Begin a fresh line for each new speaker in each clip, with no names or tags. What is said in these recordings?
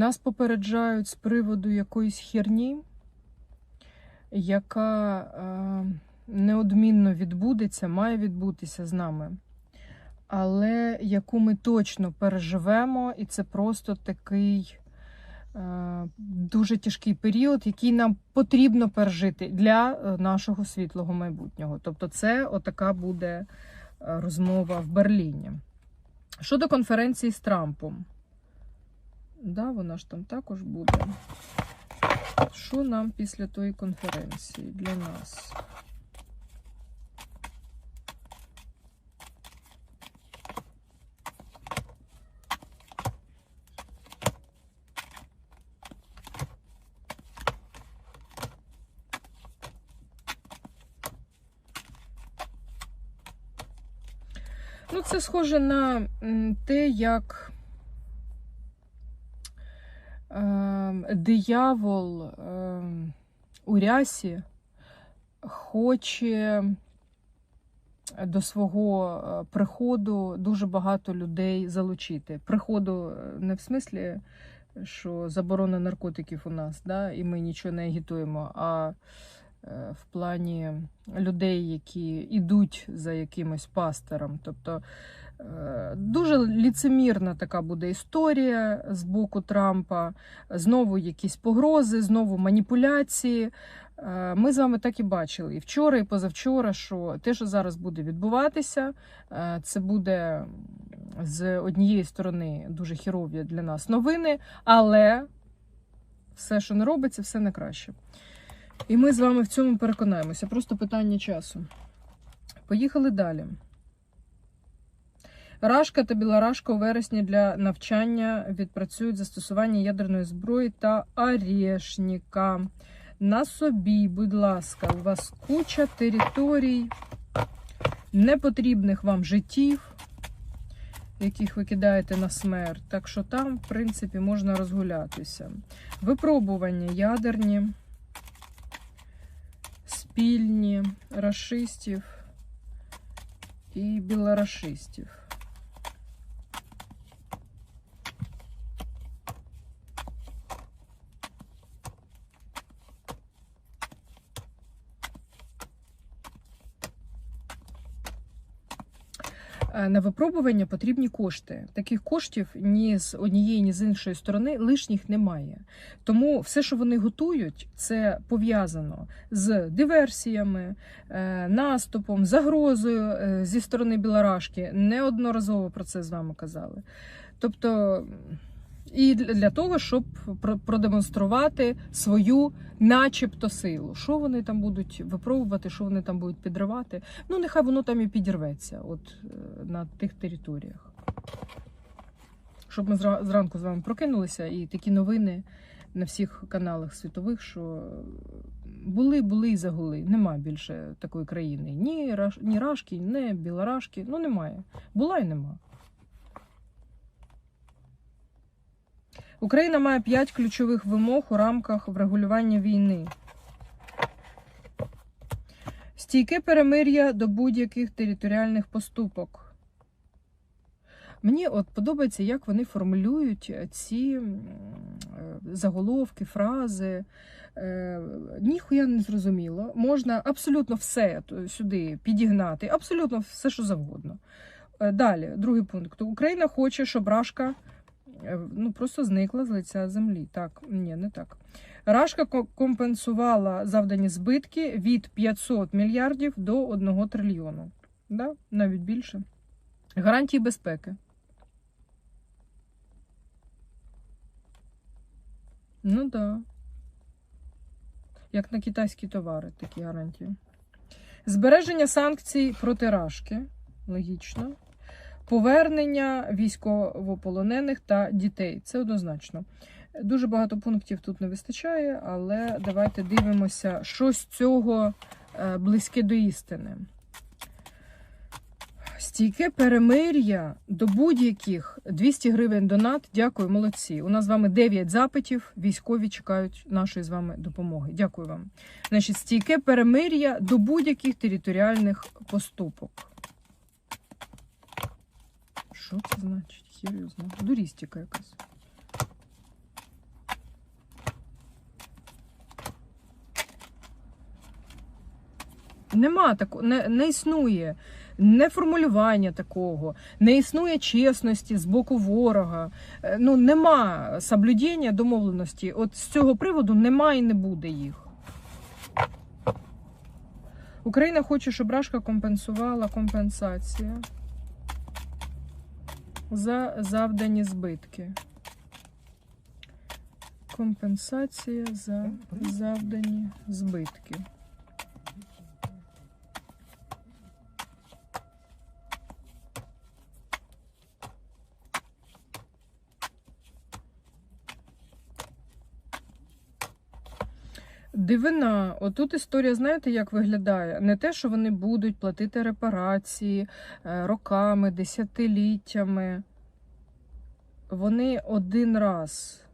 Нас попереджають з приводу якоїсь херні, яка е, неодмінно відбудеться, має відбутися з нами, але яку ми точно переживемо, і це просто такий е, дуже тяжкий період, який нам потрібно пережити для е, нашого світлого майбутнього. Тобто, це отака буде е, розмова в Берліні. Щодо конференції з Трампом. Да, вона ж там також буде. Що нам після тої конференції для нас? Ну, це схоже на те, як диявол ем, у рясі хоче до свого е, приходу дуже багато людей залучити. Приходу е, не в смислі, що заборона наркотиків у нас, да, і ми нічого не агітуємо, а е, в плані людей, які йдуть за якимось пастором. Тобто дуже ліцемірна така буде історія з боку Трампа, знову якісь погрози, знову маніпуляції. Е, Ми з вами так і бачили і вчора, і позавчора, що те, що зараз буде відбуватися, е, це буде з однієї сторони дуже хірові для нас новини, але все, що не робиться, все на краще. І ми з вами в цьому переконаємося. Просто питання часу. Поїхали далі. Рашка та Білорашка у вересні для навчання відпрацюють застосування ядерної зброї та орешника. На собі, будь ласка, у вас куча територій, непотрібних вам життів, яких ви кидаєте на смерть. Так що там, в принципі, можна розгулятися. Випробування ядерні, спільні рашистів і білорашистів. Е, На випробування потрібні кошти. Таких коштів ні з однієї, ні з іншої сторони лишніх немає. Тому все, що вони готують, це пов'язано з диверсіями, е, наступом, загрозою е, зі сторони Білорашки. Неодноразово про це з вами казали. Тобто. І для того, щоб продемонструвати свою, начебто, силу. Що вони там будуть випробувати, що вони там будуть підривати. Ну, нехай воно там і підірветься, от е, на тих територіях. Щоб ми зранку з вами прокинулися, і такі новини на всіх каналах світових, що були, були і загули. Нема більше такої країни. Ні, Раш, ні Рашки, ні Білорашки. Ну, немає. Була і нема. Україна має п'ять ключових вимог у рамках врегулювання війни. Стійке перемир'я до будь-яких територіальних поступок. Мені от подобається, як вони формулюють ці е, заголовки, фрази. Е, Ніхуя не зрозуміло. Можна абсолютно все сюди підігнати, абсолютно все, що завгодно. Е, Далі, другий пункт. Україна хоче, щоб Рашка е, ну, просто зникла з лиця землі. Так, ні, не так. Рашка компенсувала завдані збитки від 500 мільярдів до 1 трильйону. Да? Навіть більше. Гарантії безпеки. Ну так. Да. Як на китайські товари, такі гарантії. Збереження санкцій проти Рашки. Логічно. Повернення військовополонених та дітей. Це однозначно. Дуже багато пунктів тут не вистачає, але давайте дивимося, що з цього е, близьке до істини. Стійке перемир'я до будь-яких 200 гривень донат. Дякую, молодці. У нас з вами 9 запитів. Військові чекають нашої з вами допомоги. Дякую вам. Значить, стійке перемир'я до будь-яких територіальних поступок. Що це значить? Серйозно. Дурістика якась. Нема такого, не, не існує не формулювання такого, не існує чесності з боку ворога. Е, ну нема соблюдіння домовленості. От з цього приводу нема і не буде їх. Україна хоче, щоб Рашка компенсувала компенсація за завдані збитки. Компенсація за завдані збитки. Дивина, отут історія, знаєте, як виглядає? Не те, що вони будуть платити репарації е, роками, десятиліттями. Вони один раз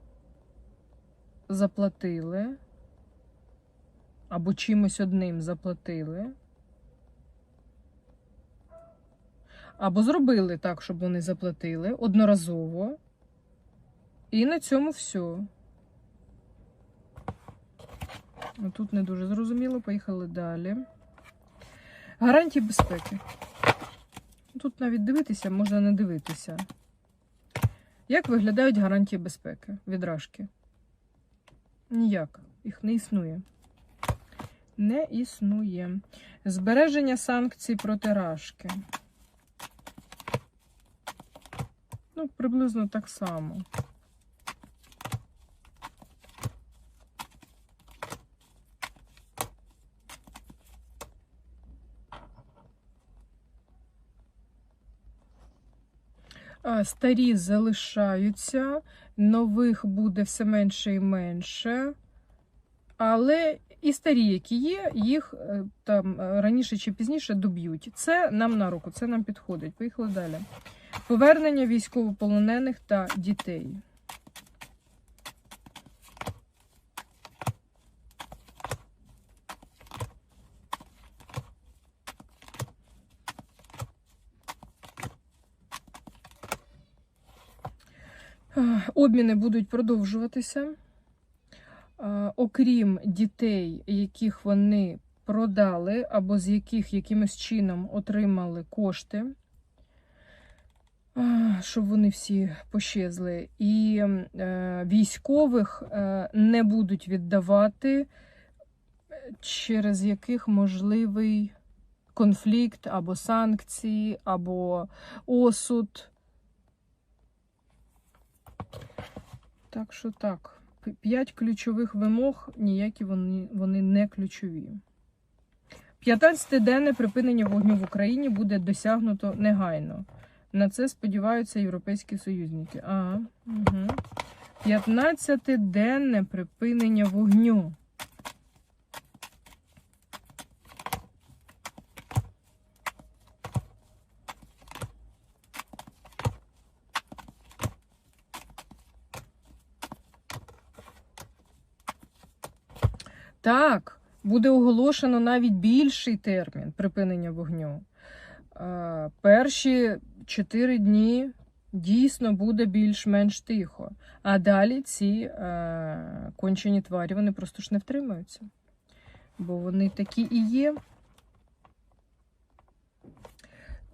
заплатили, або чимось одним заплатили, або зробили так, щоб вони заплатили одноразово. І на цьому все. Ну, Тут не дуже зрозуміло, поїхали далі. Гарантії безпеки. Тут навіть дивитися можна не дивитися. Як виглядають гарантії безпеки від Рашки? Ніяк. Їх не існує. Не існує. Збереження санкцій проти Рашки. Ну, приблизно так само. А, Старі залишаються, нових буде все менше і менше. Але і старі, які є, їх е, там е, раніше чи пізніше доб'ють. Це нам на руку, це нам підходить. Поїхали далі. Повернення військовополонених та дітей. Обміни будуть продовжуватися. Е, Окрім дітей, яких вони продали, або з яких якимось чином отримали кошти, е, щоб вони всі пощезли, і е, військових е, не будуть віддавати, через яких можливий конфлікт або санкції, або осуд. Так що так, п'ять ключових вимог, ніякі вони, вони не ключові. 15-денне припинення вогню в Україні буде досягнуто негайно. На це сподіваються європейські союзники. Ага, угу. 15-денне припинення вогню. Так, буде оголошено навіть більший термін припинення вогню. Е, Перші 4 дні дійсно буде більш-менш тихо. А далі ці е, кончені тварі вони просто ж не втримаються. Бо вони такі і є.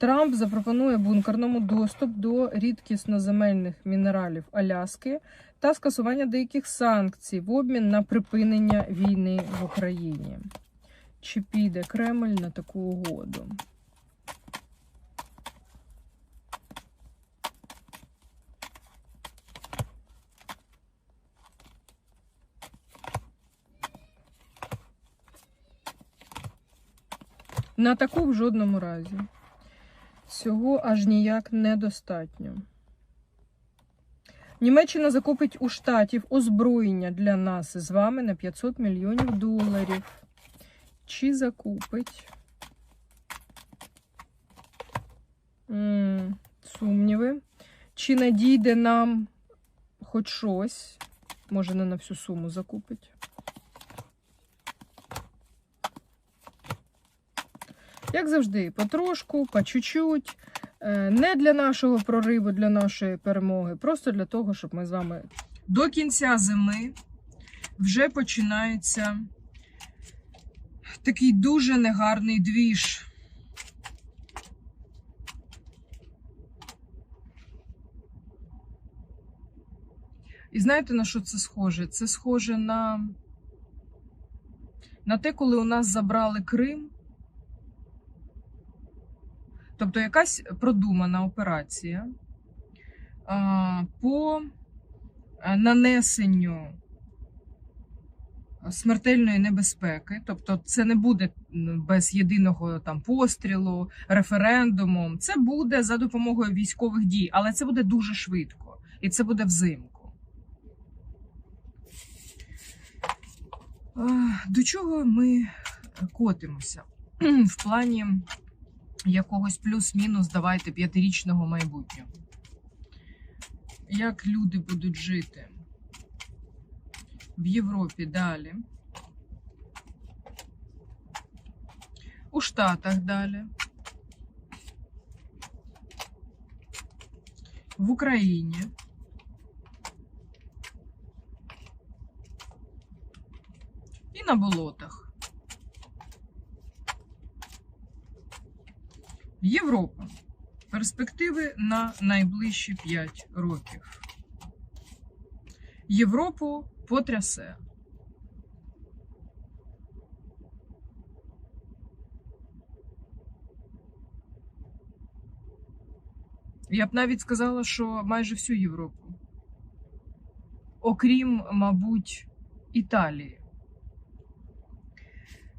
Трамп запропонує бункерному доступ до рідкісноземельних мінералів Аляски та скасування деяких санкцій в обмін на припинення війни в Україні. Чи піде Кремль на таку угоду? На таку в жодному разі. Цього аж ніяк недостатньо. Німеччина закупить у штатів озброєння для нас з вами на 500 мільйонів доларів. Чи закупить? сумніви. Чи надійде нам хоч щось? Може, не на всю суму закупить. Як завжди, потрошку, по чуть-чуть. Е, Не для нашого прориву, для нашої перемоги, просто для того, щоб ми з вами до кінця зими вже починається такий дуже негарний двіж. І знаєте, на що це схоже? Це схоже на, на те, коли у нас забрали Крим. Тобто якась продумана операція по е, нанесенню смертельної небезпеки. Тобто, це не буде без єдиного там пострілу, референдуму. Це буде за допомогою військових дій, але це буде дуже швидко і це буде взимку. А, До чого ми котимося в плані якогось плюс-мінус, давайте п'ятирічного майбутнього? Як люди будуть жити в Європі далі? У Штатах далі? В Україні? І на болотах. Європа. Перспективи на найближчі 5 років. Європу потрясе. Я б навіть сказала, що майже всю Європу. Окрім, мабуть, Італії.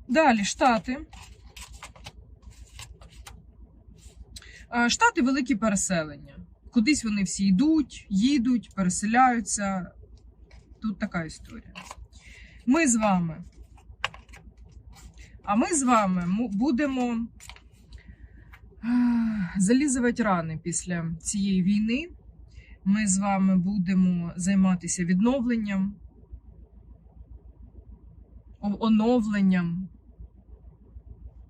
Далі Штати. Е, Штати великі переселення. Кудись вони всі йдуть, їдуть, переселяються. Тут така історія. Ми з вами. А ми з вами будемо е, залізувати рани після цієї війни. Ми з вами будемо займатися відновленням, оновленням.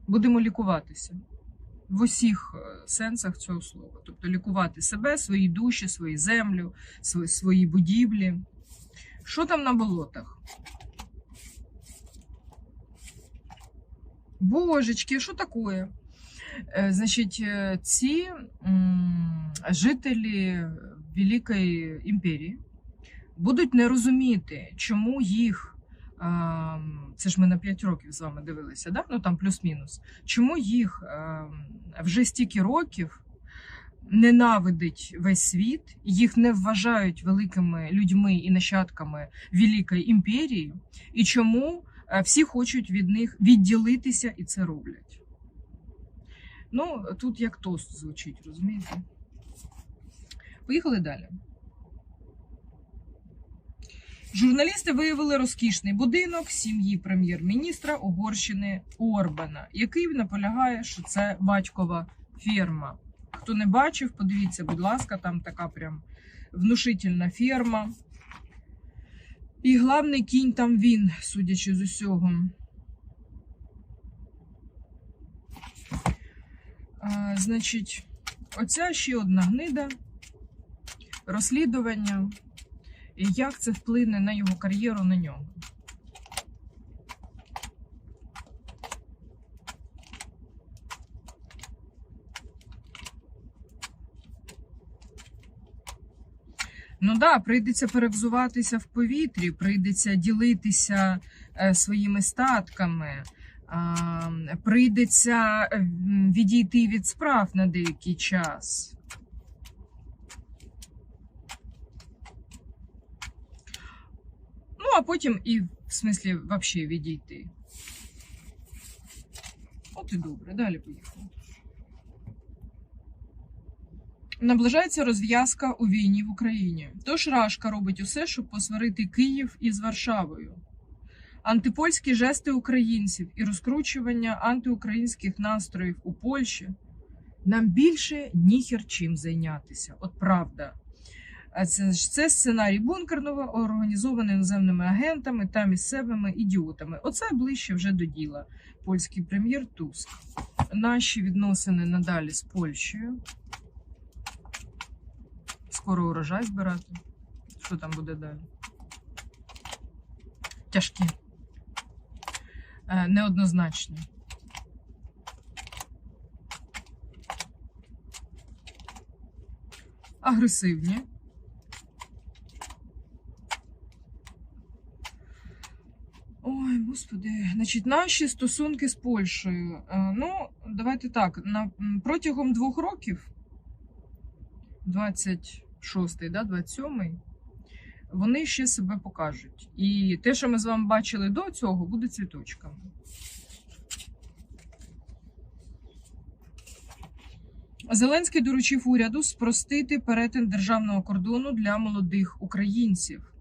Будемо лікуватися в усіх е, сенсах цього слова. Тобто лікувати себе, свої душі, свою землю, свої, свої будівлі. Що там на болотах? Божечки, що таке? Е, Значить, е, ці жителі Великої імперії будуть не розуміти, чому їх. Це ж ми на 5 років з вами дивилися, да? ну там плюс-мінус. Чому їх вже стільки років ненавидить весь світ, їх не вважають великими людьми і нащадками Великої імперії, і чому е, всі хочуть від них відділитися і це роблять? Ну, тут як тост звучить, розумієте? Поїхали далі. Журналісти виявили розкішний будинок сім'ї прем'єр-міністра Угорщини Орбана, який наполягає, що це батькова ферма. Хто не бачив, подивіться, будь ласка, там така прям внушительна ферма. І главний кінь там він, судячи з усього. А, значить, оця ще одна гнида. Розслідування. Як це вплине на його кар'єру на нього? Ну да, прийдеться перевзуватися в повітрі, прийдеться ділитися е, своїми статками, прийдеться відійти від справ на деякий час. А потім і, в смислі, взагалі відійти. От і добре, далі поїхали. Наближається розв'язка у війні в Україні. Тож Рашка робить усе, щоб посварити Київ із Варшавою. Антипольські жести українців і розкручування антиукраїнських настроїв у Польщі нам більше ніхер чим зайнятися. От правда. Це, це сценарій бункерного, організований іноземними агентами та місцевими ідіотами. Оце ближче вже до діла. Польський прем'єр Туск. Наші відносини надалі з Польщею. Скоро урожай збирати. Що там буде далі? Тяжкі. е, неоднозначні. Агресивні. Господи, значить, наші стосунки з Польщею. Е, Ну, давайте так. На, протягом двох років, 26-й, да, 27-й, вони ще себе покажуть. І те, що ми з вами бачили до цього, буде цвіточками. Зеленський доручив уряду спростити перетин державного кордону для молодих українців.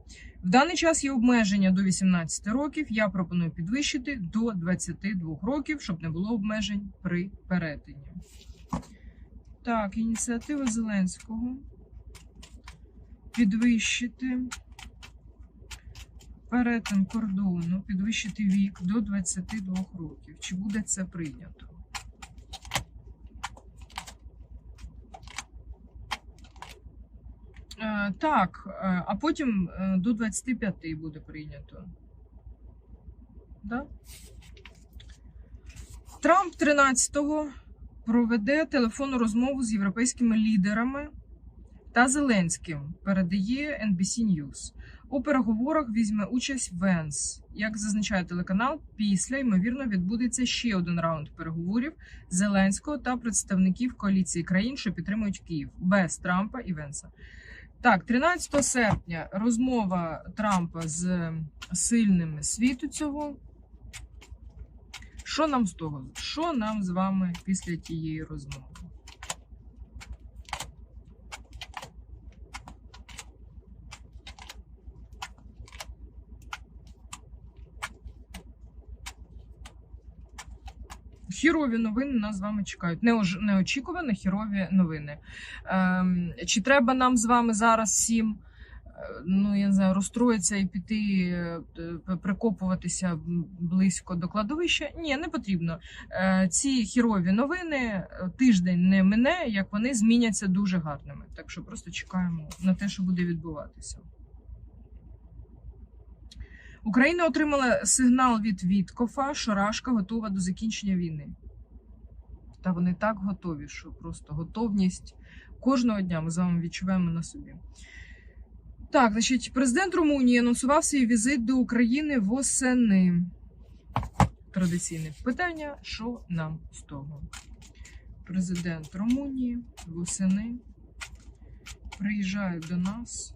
В даний час є обмеження до 18 років. Я пропоную підвищити до 22 років, щоб не було обмежень при перетині. Так, ініціатива Зеленського. Підвищити перетин кордону, підвищити вік до 22 років. Чи буде це прийнято? Е, Так, е, а потім е, до 25 буде прийнято. Да? Трамп 13-го проведе телефонну розмову з європейськими лідерами та Зеленським, передає NBC News. У переговорах візьме участь Венс. Як зазначає телеканал, після ймовірно відбудеться ще один раунд переговорів Зеленського та представників коаліції країн, що підтримують Київ без Трампа і Венса. Так, 13 серпня розмова Трампа з сильними світу цього. Що нам з того? Що нам з вами після тієї розмови? Хірові новини нас з вами чекають. Неож- Неочікувано хірові новини. Ем, чи треба нам з вами зараз всім, е, ну я не знаю, розстроїтися і піти е, прикопуватися близько до кладовища? Ні, не потрібно. Е, ці хірові новини тиждень не мине, як вони зміняться дуже гарними. Так що просто чекаємо на те, що буде відбуватися. Україна отримала сигнал від Віткофа, що Рашка готова до закінчення війни. Та вони так готові, що просто готовність кожного дня ми з вами відчуваємо на собі. Так, значить, президент Румунії анонсував свій візит до України восени. Традиційне питання: що нам з того? Президент Румунії восени приїжджає до нас.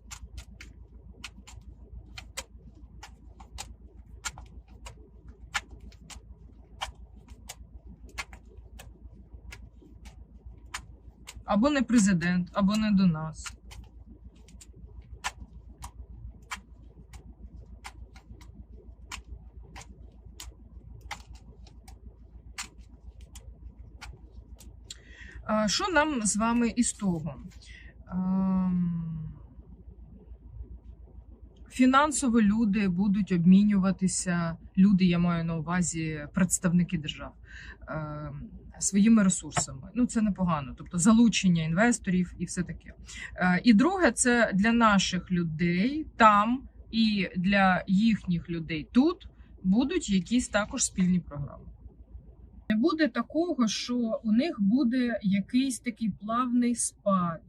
Або не президент, або не до нас. Що нам з вами із того? Ем, Фінансово люди будуть обмінюватися, люди, я маю на увазі представники держав, ем, своїми ресурсами. Ну це непогано, тобто залучення інвесторів і все таке. Е, І друге, це для наших людей там і для їхніх людей тут будуть якісь також спільні програми. Не буде такого, що у них буде якийсь такий плавний спад.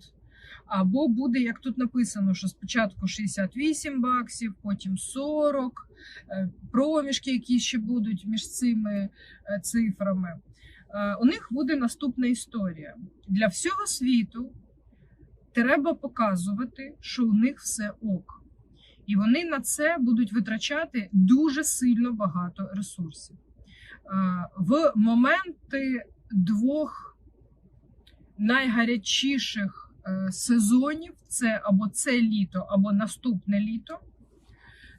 Або буде, як тут написано, що спочатку 68 баксів, потім 40, е, проміжки, які ще будуть між цими е, цифрами. Е, У них буде наступна історія. Для всього світу треба показувати, що у них все ок. І вони на це будуть витрачати дуже сильно багато ресурсів. Е, В моменти двох найгарячіших е, сезонів це або це літо, або наступне літо.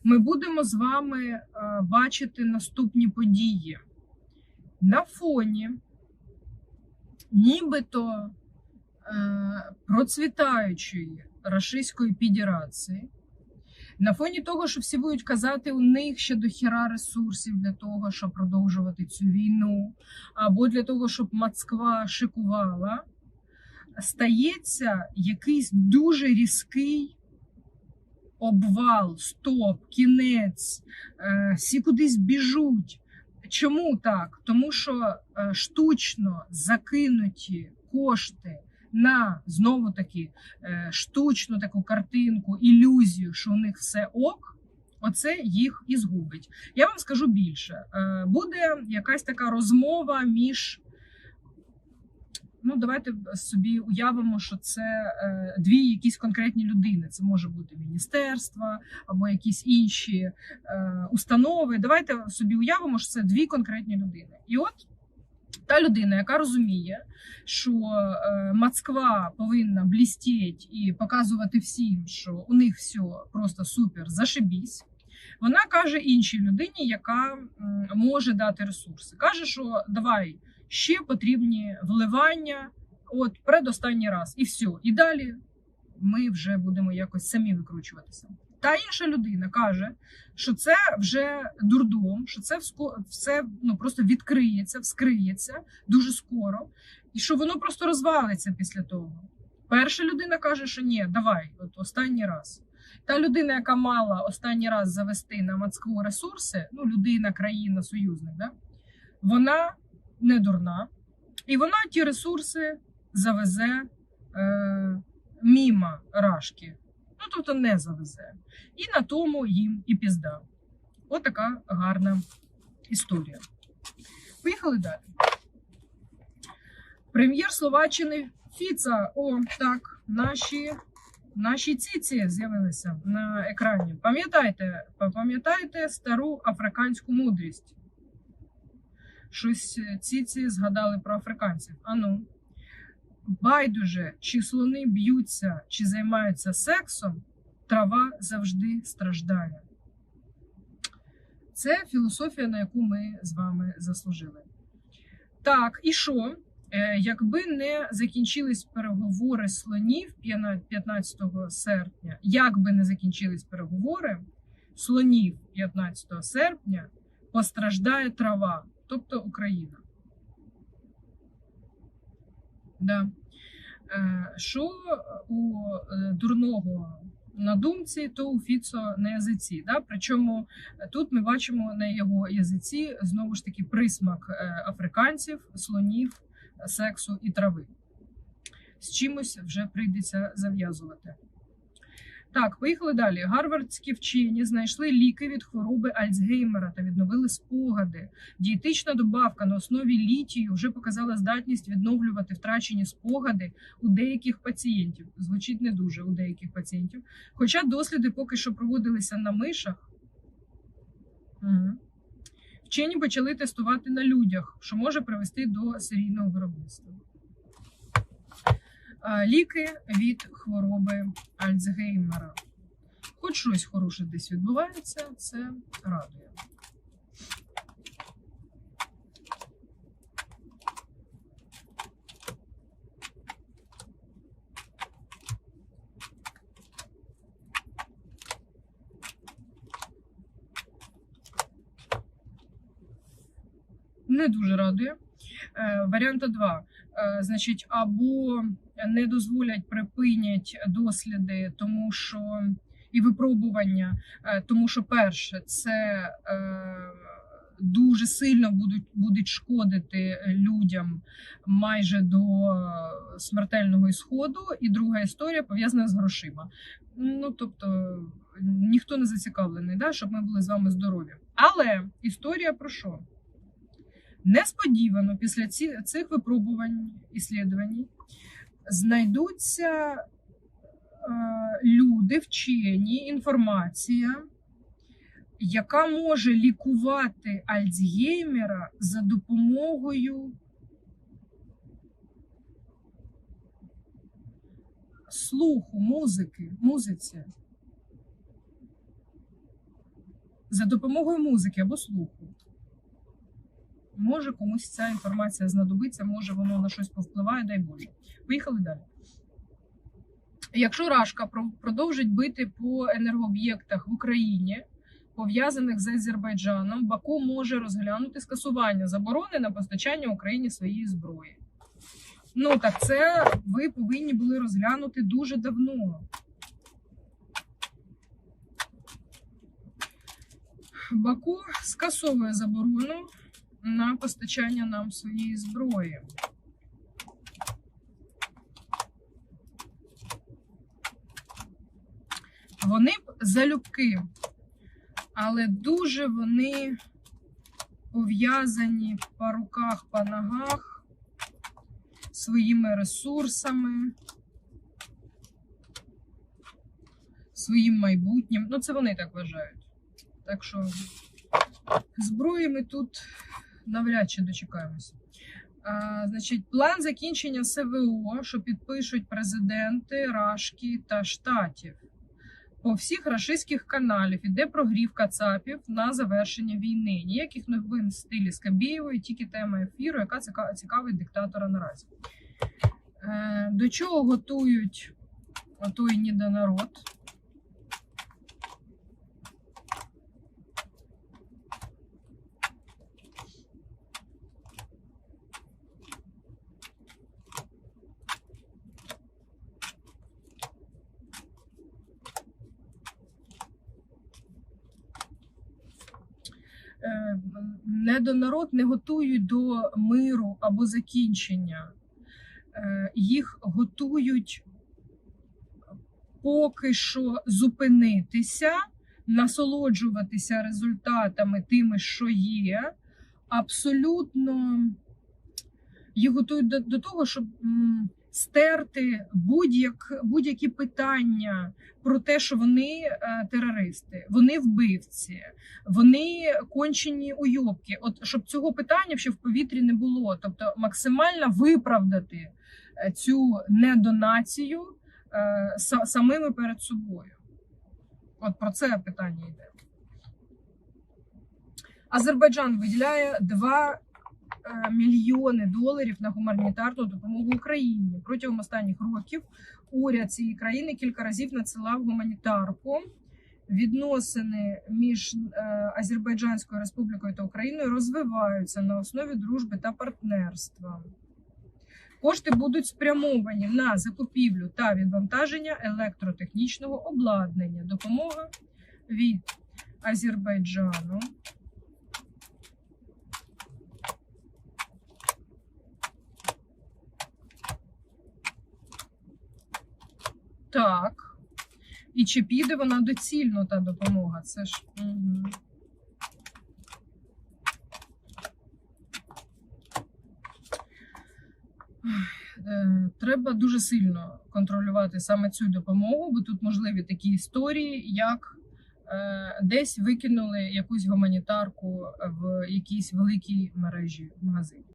Ми будемо з вами бачити наступні події. На фоні нібито е, процвітаючої Рашистської Федерації, на фоні того, що всі будуть казати, у них ще до хіра ресурсів для того, щоб продовжувати цю війну, або для того, щоб Москва шикувала, стається якийсь дуже різкий обвал, стоп, кінець, е, всі кудись біжуть. Чому так? Тому що е, штучно закинуті кошти на знову таки е, штучну таку картинку, ілюзію, що у них все ок. Оце їх і згубить. Я вам скажу більше. Е, Буде якась така розмова між. Ну, давайте собі уявимо, що це е, дві якісь конкретні людини. Це може бути міністерства або якісь інші е, установи. Давайте собі уявимо, що це дві конкретні людини. І от та людина, яка розуміє, що е, Москва повинна блістіть і показувати всім, що у них все просто супер, зашибісь. Вона каже іншій людині, яка може дати ресурси. Каже, що давай ще потрібні вливання, от предостанній раз, і все. І далі ми вже будемо якось самі викручуватися. Та інша людина каже, що це вже дурдом, що це все ну просто відкриється, вскриється дуже скоро, і що воно просто розвалиться після того. Перша людина каже, що ні, давай, от останній раз. Та людина, яка мала останній раз завести на Москву ресурси, ну людина, країна, союзник, да? вона не дурна, і вона ті ресурси завезе е, мімо рашки. Ну, тобто не завезе. І на тому їм і пізда. Отака гарна історія. Поїхали далі. Прем'єр Словаччини Фіца. О, так, наші, наші ціці з'явилися на екрані. Пам'ятайте, пам'ятаєте стару африканську мудрість? Щось ціці згадали про африканців. Ану. Байдуже, чи слони б'ються, чи займаються сексом, трава завжди страждає. Це філософія, на яку ми з вами заслужили. Так, і що? Е, Якби не закінчились переговори слонів 15 серпня, як би не закінчились переговори слонів 15 серпня, постраждає трава, тобто Україна. Да. Е, Що у е, дурного на думці, то у Фіцо на язиці. Да? Причому тут ми бачимо на його язиці знову ж таки присмак е, африканців, слонів, сексу і трави. З чимось вже прийдеться зав'язувати. Так, поїхали далі. Гарвардські вчені знайшли ліки від хвороби Альцгеймера та відновили спогади. Дієтична добавка на основі літію вже показала здатність відновлювати втрачені спогади у деяких пацієнтів. Звучить не дуже у деяких пацієнтів. Хоча досліди поки що проводилися на мишах. Угу. Вчені почали тестувати на людях, що може привести до серійного виробництва. Ліки від хвороби Альцгеймера. Хоч щось хороше десь відбувається, це радує. Не дуже радує. Е, Варіанта 2. Е, Значить, або не дозволять припинять досліди, тому що і випробування, е, тому що перше, це е, дуже сильно будуть будуть шкодити людям майже до смертельного ісходу. І друга історія пов'язана з грошима. Ну тобто ніхто не зацікавлений, да, щоб ми були з вами здорові. Але історія про що? Несподівано після цих випробувань іслідувань знайдуться е, люди, вчені, інформація, яка може лікувати Альцгеймера за допомогою слуху, музики, музиці. За допомогою музики або слуху. Може комусь ця інформація знадобиться, може воно на щось повпливає, дай Боже. Поїхали далі. Якщо Рашка продовжить бити по енергооб'єктах в Україні, пов'язаних з Азербайджаном, Баку може розглянути скасування заборони на постачання Україні своєї зброї. Ну так це ви повинні були розглянути дуже давно. Баку скасовує заборону на постачання нам своєї зброї. Вони б залюбки, але дуже вони пов'язані по руках, по ногах своїми ресурсами, своїм майбутнім. Ну, це вони так вважають. Так що зброї ми тут навряд чи дочекаємось. А, значить, план закінчення СВО, що підпишуть президенти Рашки та штатів. По всіх рашистських каналів іде прогрів Кацапів на завершення війни. Ніяких новин в стилі Скабєєвої, тільки тема ефіру, яка цікавить диктатора наразі. Е, до чого готують отой недонарод? Е, недонарод не готують до миру або закінчення. Е, Їх готують поки що зупинитися, насолоджуватися результатами тими, що є. Абсолютно їх готують до, до того, щоб стерти будь-як, будь-які питання про те, що вони е, терористи, вони вбивці, вони кончені уйобки. От щоб цього питання ще в повітрі не було. Тобто максимально виправдати е, цю недонацію е, самими перед собою. От про це питання йде. Азербайджан виділяє 2 е, мільйони доларів на гуманітарну допомогу Україні. Протягом останніх років уряд цієї країни кілька разів надсилав гуманітарку. Відносини між е, Азербайджанською Республікою та Україною розвиваються на основі дружби та партнерства. Кошти будуть спрямовані на закупівлю та відвантаження електротехнічного обладнання. Допомога від Азербайджану. Так. І чи піде вона доцільно та допомога? Це ж. Угу. Треба дуже сильно контролювати саме цю допомогу, бо тут можливі такі історії, як е, десь викинули якусь гуманітарку в якійсь великій мережі магазинів.